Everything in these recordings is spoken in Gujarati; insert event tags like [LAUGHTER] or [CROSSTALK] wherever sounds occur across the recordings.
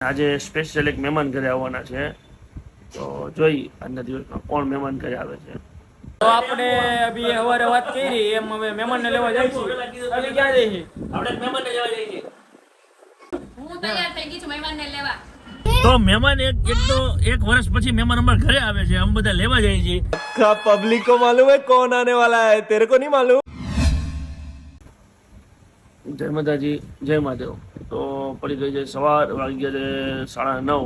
આજે સ્પેશિયલ એક મહેમાન ઘરે આવવાના છે તો જોઈ આજના દિવસમાં કોણ મહેમાન ઘરે આવે છે તો આપણે અભી હવારે વાત કરી એમ હવે મહેમાનને લેવા જાય છે હવે ક્યાં જઈએ છીએ આપણે મહેમાનને લેવા જઈએ છીએ હું તૈયાર થઈ ગઈ છું મહેમાનને લેવા તો મહેમાન એક એક તો એક વર્ષ પછી મહેમાન અમારા ઘરે આવે છે અમે બધા લેવા જઈએ છીએ का पब्लिक को मालूम है कौन आने वाला है तेरे को नहीं मालूम જય માતાજી જય મહાદેવ તો પડી ગઈ છે સવાર વાગી ગયા છે સાડા નવ.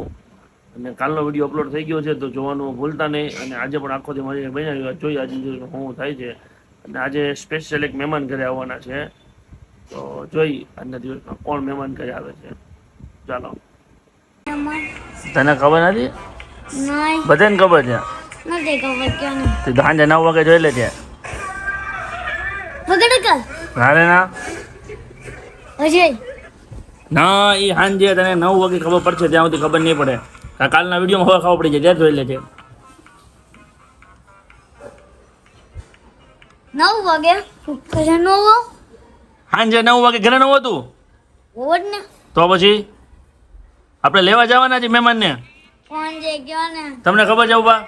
અને કાલનો વીડિયો અપલોડ થઈ ગયો છે તો જોવાનું ભૂલતા નહીં. અને આજે પણ આખો દી મારી બન્યા જોઈએ આજે શું થાય છે. અને આજે સ્પેશિયલ એક મહેમાન ઘરે આવવાના છે. તો જોઈ આજના દિવસમાં કોણ મહેમાન ઘરે આવે છે. ચાલો. તને ખબર નથી? બધાને ખબર છે? નથી ખબર સાંજે નવ વાગે જોઈ લેજે વગર ના અજય ના એ સાંજે તને નવ વાગે ખબર પડશે ત્યાં સુધી ખબર નહીં પડે. આ કાલના વિડીયોમાં હવે ખબર પડી જાય ત્યાં જોઈ લેજે. નવ વાગે? ઘરે નવો સાંજે નવ વાગે? ઘરે નવો ને તો પછી? આપણે લેવા જવાના છે મહેમાનને? તમને ખબર છે ઊભા?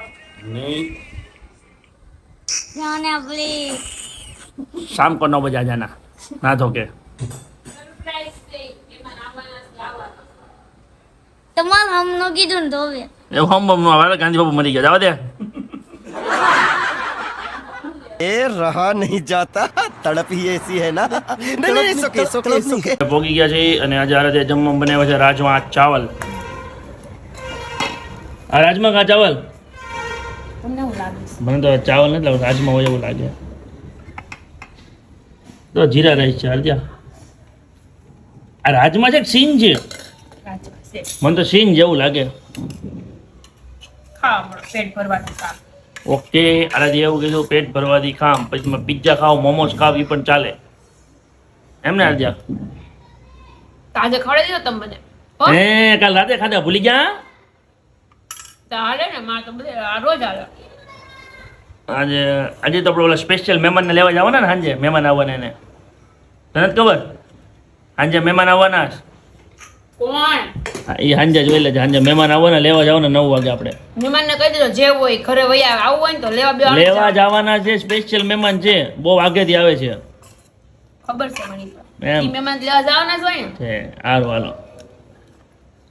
શામ કો નવ બજે જાના. ના તો કે. તમારે હમ કીધું ને ધોવે હમ બમ આવે ગાંધી બાપુ મરી ગયા. જવા દે. એ રહા નહીં જાતા. તડપ એસી હે ના. નહીં નહીં ઇટ્સ ઓકે ઇટ્સ ભોગી ગયા છે અને આજે આ જમવા બનાવ્યા છે રાજમા ચાવલ. આ રાજમા કા ચાવલ? મને તો ચાવલ નથી લાગતું રાજમા હોય એવું લાગે. તો જીરા રાઈસ છે હાલ આ રાજમા છે સીન છે? છે. મને તો સીન જેવું લાગે. ખાવા પેટ ભરવાનું કામ ઓકે આનાથી એવું કીધું પેટ ભરવાથી ખામ પછી મેં પિઝા ખાવ મોમોસ ખાવ એ પણ ચાલે. એમ ને આલજા તાજે આજે ખવડાવી દીધો તમે મને? હે? કાલ રાતે ખાધા ભૂલી ગયા? તો ને મારે તો બધે રોજ હાલે. આજે આજે તો આપણે ઓલા સ્પેશિયલ મહેમાનને લેવા જવાના ને સાંજે મહેમાન આવવાના એને. તને જ ખબર? સાંજે મહેમાન આવવાના કોણ? એ સાંજે જોઈ લેજે સાંજે મહેમાન આવવાના લેવા જવાના નવ વાગે આપણે. મહેમાનને કહી દેજો જે હોય ઘરે વયા આવવું હોય ને તો લેવા બે લેવા જવાના છે સ્પેશિયલ મહેમાન છે. બહુ આગેથી આવે છે. ખબર છે મને એમ. મહેમાન લેવા જવાના જ હોય ને. છે હારું હાલો.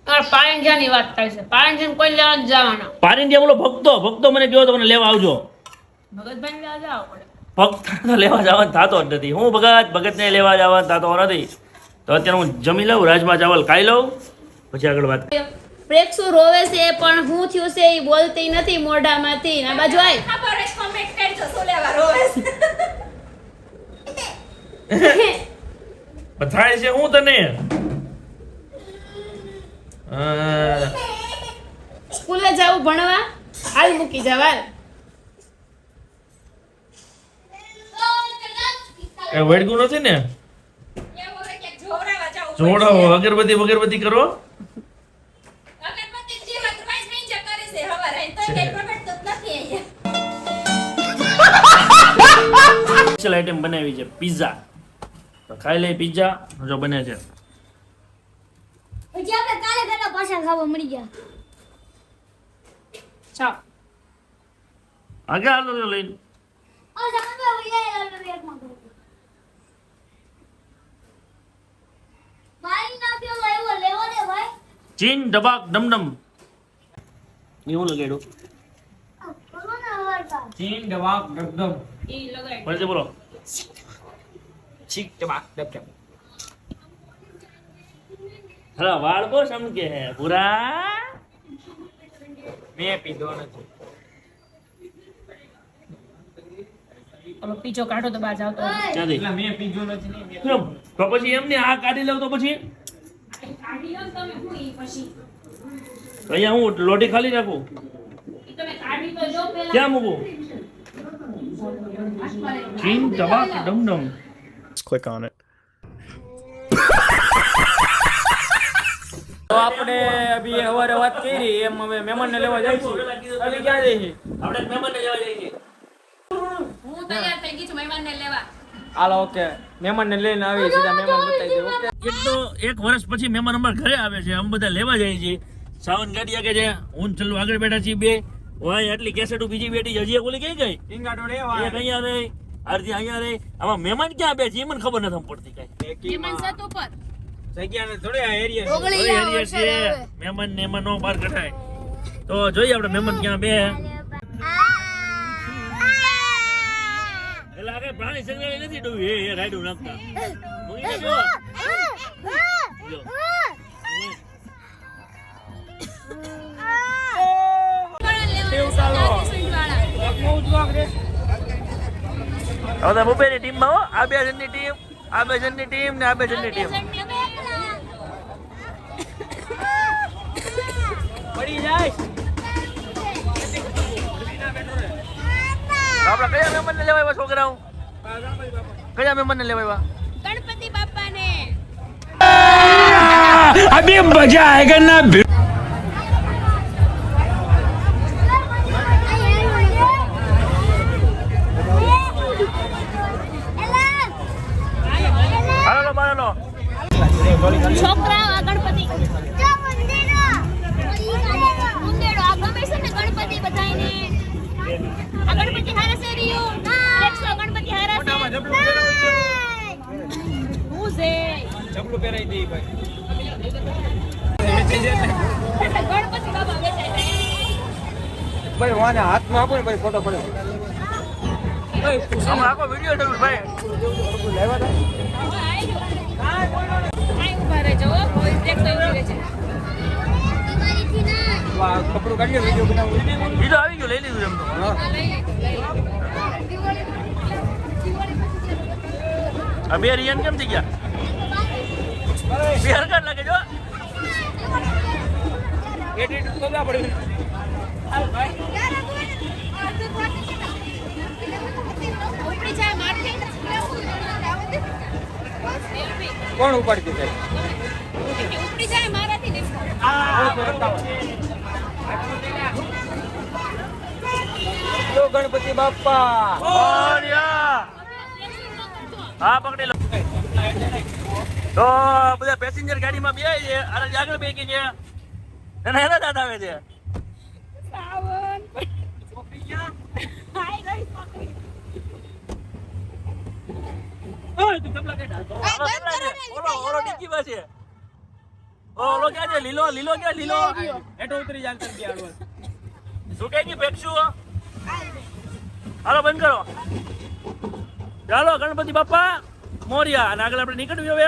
આ પારંજાની વાત થાય છે. પારંજાને કોઈ લેવા જવાના. પારિંડિયા બોલો ભક્તો ભક્તો મને કહો તો મને લેવા આવજો. ભગતભાઈ લેવા જાવ પડે ભક્ત તો લેવા જવાનું થતો જ નથી. હું ભગત ભગતને લેવા જવાનું થતો નથી. તો અત્યારે હું જમી લઉં રાજમા ચાવલ ખાઈ લઉં. પછી આગળ વાત પ્રેક્ષુ રોવે છે પણ હું થયું છે એ બોલતી નથી મોઢામાંથી. આ બાજુ આય. ખબર છે. હું તને? સ્કૂલે જાવ ભણવા? હાલ મૂકી જવા એ વળગું નથી ને? જોડાવો અગરબત્તી વગરબત્તી કરો. સ્પેશિયલ આઈટમ બનાવી છે પિઝા તો ખાઈ લે પિઝા જો બને છે. પછી આપણે કાલે ઘરના પાછા ખાવા મળી ગયા. ચાલ. આગળ હાલો લઈને. આ સામે વૈયા એલા એકમાં ભાઈ ના નાખ્યો લાવ્યો લેવો દે ભાઈ. ચીન ડબાક ડમડમ એવું લગાડ્યું? આ બોલો ને હવારતા ચીન ડબાક ડબડબ. ઈ લગાડ બોલો. છીક ડબાક ડબડબ. હલા વાળ બહુ હે? પૂરા મેં પીધો નથી. ઓલો પીછો કાઢો તો બહાર જાવતો ક્યાંથી? એટલે મેં પીધો નથી? તો પછી એમને આ કાઢી લઉં તો પછી? કાઢી લો તમે હું પછી. તો અહીંયા હું લોટી ખાલી રાખું? ક્યાં મૂકું? ચીન ડમ ડમડમ. Click on it. તો આપણે અભી હવારે વાત કરી એમ હવે મહેમાનને લેવા જઈશું. અભી ક્યાં જઈએ છીએ આપણે મહેમાનને જવા જઈએ હું તૈયાર થઈ ગઈ છું મહેમાનને લેવા. હાલો ઓકે. મહેમાનને લઈને આવી સીધા મહેમાન બતાવી દે ઓકે. એક તો એક વર્ષ પછી મહેમાન અમારા ઘરે આવે છે અમે બધા લેવા જઈએ છીએ. સાવન ગાડી આગળ છે હું છેલ્લું આગળ બેઠા છીએ બે વાય આટલી કેસેટો બીજી બેટી હજી ઓલી કઈ ગઈ અહીંયા રે અરજી અહીંયા રે આમાં મહેમાન ક્યાં બે છે એ મને ખબર નથી પડતી કઈ થોડી આ એરિયા મહેમાન ને એમાં નો બહાર કઢાય તો જોઈએ આપણે મહેમાન ક્યાં બે એટલે પ્રાણી સંગ્રહાલય નથી ડૂબી એ એ રાયડું નાખતા હવે તો મુંબઈની ટીમમાં હો આ બે જણની ટીમ આ બે જણની ટીમ ને આ બે જણની ટીમ. પડી જાય. તો આપણે કયા મહેમાનને લેવાય છોકરાઓ? કયા મહેમાનને લેવાય ગણપતિ બાપાને. હાલો છોકરાઓ આ ગણપતિ. ગણપતિ હારા છે ગણપતિ હારા જબલું પહેરાવી હું છે? જબલું પહેરાવી દે ભાઈ. ભાઈ વાને હાથમાં આપો ને ભાઈ ફોટો પડે. આમાં આખો વીડિયો ભાઈ. આય ઊભા રહેજો હો. કોઈ દેખતો ઊભી રહે છે. વાહ કપડું કાઢીએ વીડિયો બનાવો બીજો આવી ગયો લઈ લીધું એમ તો. આ લઈ લીધું, આ બે રિયન કેમ થઈ ગયા? બે હરકત લાગે જો એટીટ્યુડ તો ના પડે ઉપડી જાય મારથી સેલ્ફી કોણ ઉપાડતી થાય ઉપડી જાય મારાથી ને. જો ગણપતિ બાપા હા પકડી લો. તો બધા પેસેન્જર ગાડીમાં બે છે. અરે આગળ બેકી છે. એના એના દાંત આવે છે? કાઢ. ઓલો ક્યાં છે? લીલો લીલો ક્યાં લીલો? એટો ઉતરી જાય શું કહે છે હાલો બંધ કરો. ચાલો ગણપતિ બાપા મોર્યા. અને આગળ આપણે નીકળવી હવે.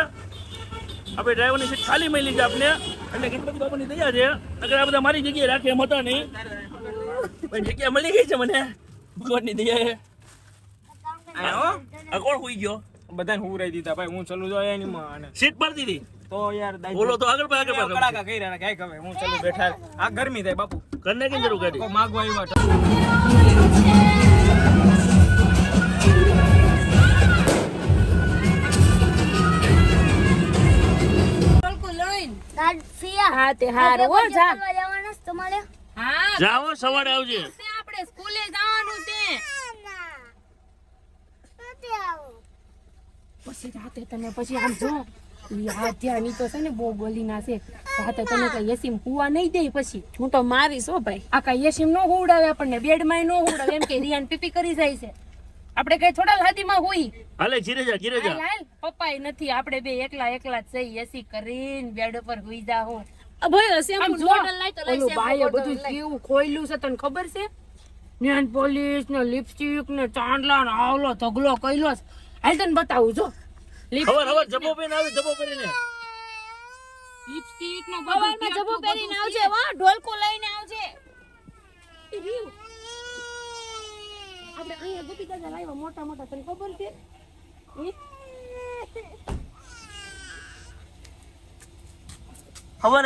આપણે ડ્રાઈવરની સીટ ખાલી મળી છે આપને. એટલે ગણપતિ બાપાની તૈયાર છે. અગર આ બધા મારી જગ્યાએ રાખે એમ હતા નહીં. પણ જગ્યા મળી ગઈ છે મને. ભગવાનની દયાએ દયા કોણ હોઈ ગયો? બધાને હું રહી દીધા ભાઈ હું ચલું જો એની માં સીટ પર દીધી? તો યાર દાઈ બોલો તો આગળ પર આગળ પર કડાકા કહી રહ્યા કાંઈ ખબર હું ચલું બેઠા. આ ગરમી થાય બાપુ. કરને કેમ જરૂર કરી માગવા આવ્યા હા તે હારું જા. કરવા જવાના છે તમારે? હા. જાઓ સવારે આવજે તે આપણે સ્કૂલે જવાનું છે નથી આવું પછી રાતે તને પછી આમ જો ધ્યાની તો છે ને બહુ ગોલી ના છે. રાતે તને કઈ એસીમ કુવા નહીં દે પછી. હું તો મારીશ હો ભાઈ. આ કઈ એસીમ નો હુવડાવે આપણને બેડમાં નો હુવડાવે એમ કે રિયાન પીપી કરી જાય છે. આપણે કઈ થોડા લાદીમાં હોઈ. હાલે જીરેજા જીરેજા હાલ પપ્પાય નથી આપણે બે એકલા એકલા જ જઈ એસી કરીને બેડ ઉપર હોઈ જા હો. ભાઈ હશે આમ તો ઓલું ભાઈ બધું કેવું ખોયલું છે તને ખબર છે? નેન પોલીસ ને લિપસ્ટિક ને ચાંદલા ને આવલો ધગલો કઈલો. હાલ તને બતાવું જો. ખબર ખબર જબો પહેરીને આવે જબો પહેરીને. લિપસ્ટિક ને સવારમાં જબો પહેરીને આવજે વા ઢોલકો લઈને આવજે. આપણે અહીંયા ગોપી દાદા લાવ્યા મોટા મોટા તને ખબર છે? હે?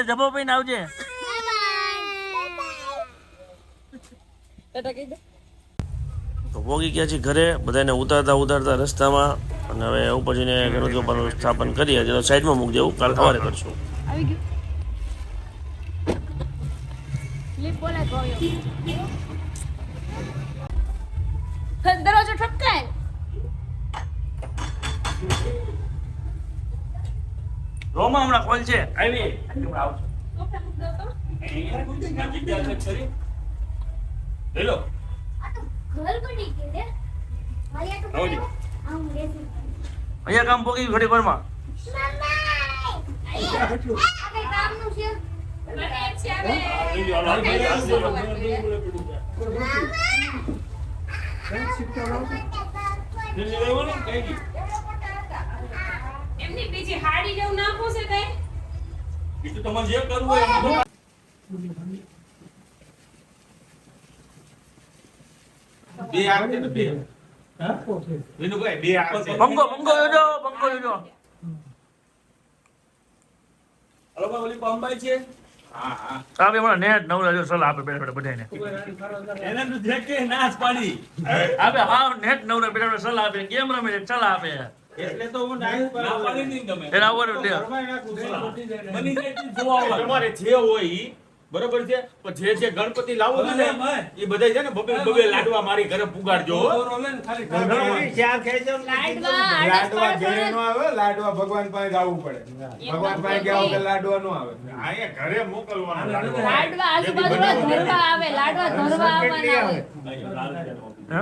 જબો પહેરીને આવજે. તો પોગી ગયા છે ઘરે બધાને ઉતારતા ઉતારતા રસ્તામાં. અને હવે ઉપર જઈને ગણપતિ ઉપર સ્થાપન કરીએ તો સાઈડમાં મૂકી દેવું કાલ સવારે કરશું. દરવાજો ઠપકાય. રોમા હમણાં કોલ છે. આવી. હેલો. અહીંયા કામ પોકી ઘડી વારમાં મમ્મા આ કઈ કામનું છે એમની બીજી હાડી જેવું નાખવું છે કઈ બીજું તમારે જે કરવું હોય એમ કરો. બે આપજે ને બે વિનુભાઈ બે આપજે પંખો પંખો જોજો પંખો જોજો હલો ભાઈ, ઓલી બંબાઈ છે? હા નેટ નવ જો સલાહ આપે બેઠા બધાને એને તો જે નાશ પાડી. આપે હા નેટ નવરા બેઠા બેઠા સલાહ આપે ગેમ રમે છે સલાહ આપે. એટલે તો હું નાશ પાડી નહીં ગમે. એને આવવાનું લે બની જાય જોવા તમારે જે હોય ઈ બરોબર છે? પણ જે જે ગણપતિ લાવો છો ને એ બધા છે ને બબે બબે લાડવા મારી ઘરે પુગાડજો લાડવા ઘરે નો આવે લાડવા ભગવાન પાસે જવું પડે. ભગવાન પાસે ગયા વગર લાડવા નો આવે. અહીંયા ઘરે મોકલવાના લાડવા. આજુબાજુ ધરવા આવે લાડવા ધરવા આવવાના હોય હે?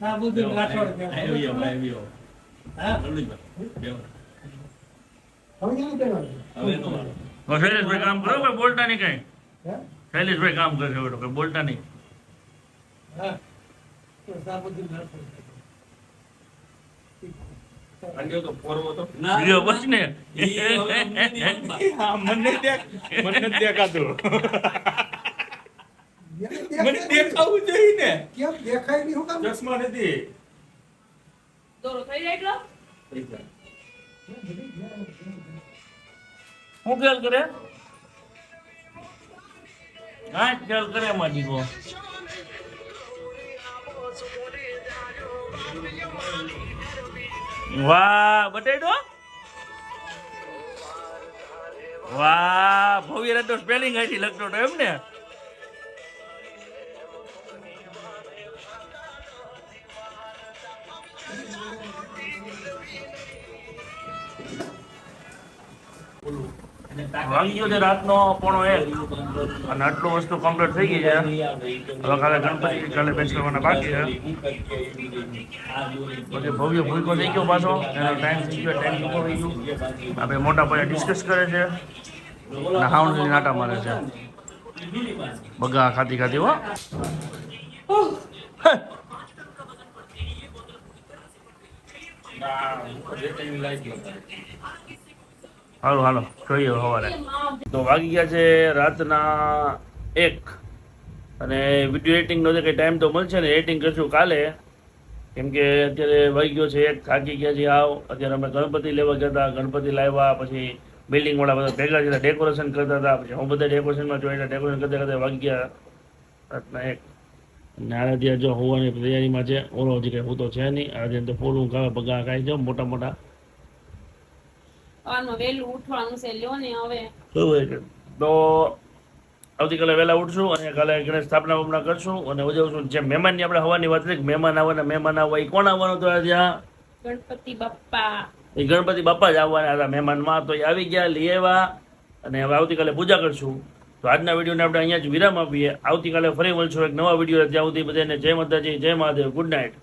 આ જોવો તો. આવ્યો, આવ્યો. તો શૈલેષભાઈ કામ કરો કે બોલતા નહીં કઈ શૈલેષભાઈ કામ કરશે હવે તો કઈ બોલતા નહીં અંડ્યો તો પોરવો તો. વીડિયો બસ ને. ઈ હવે [LAUGHS] હા, મને દેખ મને નથી દેખાતું. મને દેખાવું જોઈએ ને. કેમ દેખાય નહીં? હું કામ ચશ્મા નથી. દોરો થઈ જાય એટલો? શું ખ્યાલ કરે? હા ખ્યાલ કરે એમાં દીકો વાહ બટેડો વાહ ભવ્ય તો સ્પેલિંગ આઈથી લખતો હતો એમ ને વાગી છે રાતનો, પોણો એક. અને આટલું વસ્તુ કમ્પ્લીટ થઈ ગઈ છે. હવે કાલે ગણપતિ કાલે બેસવાના બાકી છે. પછી ભવ્ય ભૂલકો થઈ ગયો પાછો. એનો ટાઈમ થઈ ગયો ટાઈમ ચૂકો થઈ ગયો. આપણે મોટા ભાઈ ડિસ્કસ કરે છે. ને હાઉન્ડ નાટા મારે છે. બગા ખાતી ખાતી હો. હે. હાલો હાલો, જોઈએ સવારે તો વાગી ગયા છે રાતના એક. અને વીડિયો એડિટિંગનો જે કંઈ ટાઈમ તો મળશે ને એડિટિંગ કરશું કાલે. કેમ કે અત્યારે વાગી ગયો છે એક, થાકી ગયા છે આવ. અત્યારે અમે ગણપતિ લેવા ગયા હતા, ગણપતિ લાવ્યા, પછી બિલ્ડિંગવાળા બધા ભેગા થયા ડેકોરેશન કરતા હતા, પછી હું બધા ડેકોરેશનમાં જોઈને ડેકોરેશન કરતા કરતા વાગી ગયા રાતના એક. નાણાં ત્યાં જો હોવાની તૈયારીમાં છે, ઓલો હજી કંઈ હું તો છે નહીં. આજે તો ફૂલ ખાવા બગા ખાઈ જાઉં મોટા મોટા સવારમાં વહેલું ઉઠવાનું છે લ્યો ને હવે. તો આવતીકાલે વહેલા ઉઠશું અને કાલે ગણેશ સ્થાપના બમણા કરશું અને ઉજવશું. જે મહેમાનની આપણે હવાની વાત કરી મહેમાન આવવાના મહેમાન આવવા એ કોણ આવવાનું તો ત્યાં ગણપતિ બાપ્પા. એ ગણપતિ બાપ્પા જ આવવાના હતા મહેમાનમાં. તો એ આવી ગયા લઈ આવ્યા અને હવે આવતીકાલે પૂજા કરશું. તો આજના વિડીયોને આપણે અહીંયા જ વિરામ આપીએ. આવતીકાલે ફરી મળશું એક નવા વીડિયો ત્યાં સુધી બધાને જય માતાજી જય મહાદેવ. Good night.